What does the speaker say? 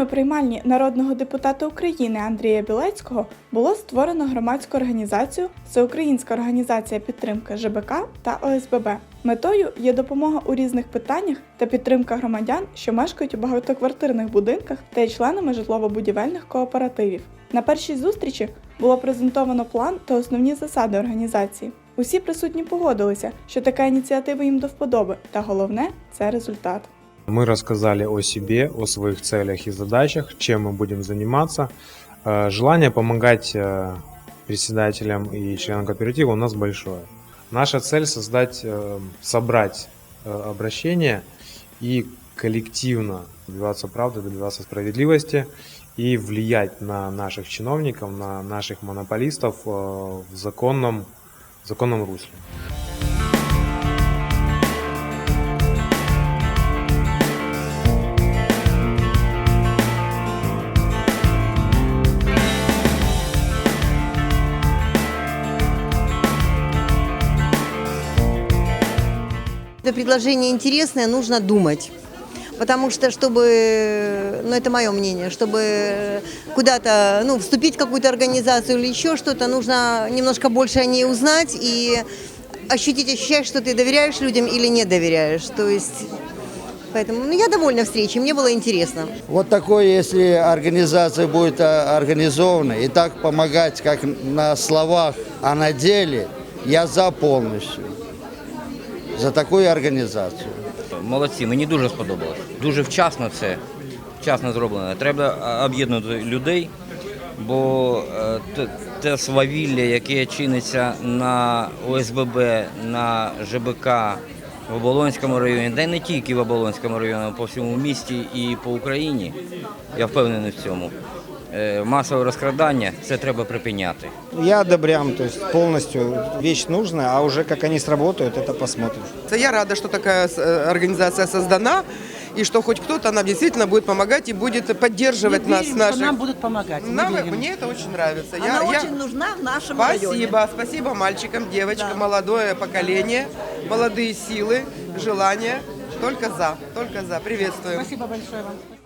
саме приймальні народного депутата України Андрія Білецького було створено громадську організацію Всеукраїнська організація підтримки ЖБК та ОСББ. Метою є допомога у різних питаннях та підтримка громадян, що мешкають у багатоквартирних будинках та є членами житлово-будівельних кооперативів. На першій зустрічі було презентовано план та основні засади організації. Усі присутні погодилися, що така ініціатива їм до вподоби, та головне це результат. Мы рассказали о себе, о своих целях и задачах, чем мы будем заниматься. Э, Желание помогать э, председателям и членам кооператива у нас большое. Наша цель создать, э, собрать обращения и коллективно добиваться правды, добиваться справедливости и влиять на наших чиновников, на наших монополистов в законном, в законном русле. Это предложение интересное, нужно думать. Потому что, чтобы, ну это мое мнение, чтобы куда-то, ну, вступить в какую-то организацию или еще что-то, нужно немножко больше о ней узнать и ощутить, ощущать, что ты доверяешь людям или не доверяешь. То есть, поэтому, ну, я довольна встречей, мне было интересно. Вот такое, если организация будет а, организована и так помогать, как на словах, а на деле, я за полностью. За такую организацию. Молодці, мені дуже сподобалось. Дуже вчасно це, вчасно зроблено. Треба а, об'єднувати людей, бо е, те, свавілля, яке чиниться на ОСББ, на ЖБК в Оболонському районі, й не тільки в Оболонському районі, а по всьому місті і по Україні, я впевнений в цьому. Масове розкрадання це треба припиняти. Я одобрям, то есть полностью вещь нужная, а уже как они сработают, это посмотрим. Я рада, что такая организация создана, и что хоть кто-то нам действительно будет помогать и будет поддерживать Мы нас. верим, наших... что нам будут помогать. мы Нам- верим. мне это очень нравится. Она я, я- очень нужна в нашем районе. Спасибо, спасибо мальчикам, девочкам, молодое поколение, молодые силы, желания. Только за, только за. Приветствуем. Спасибо большое вам.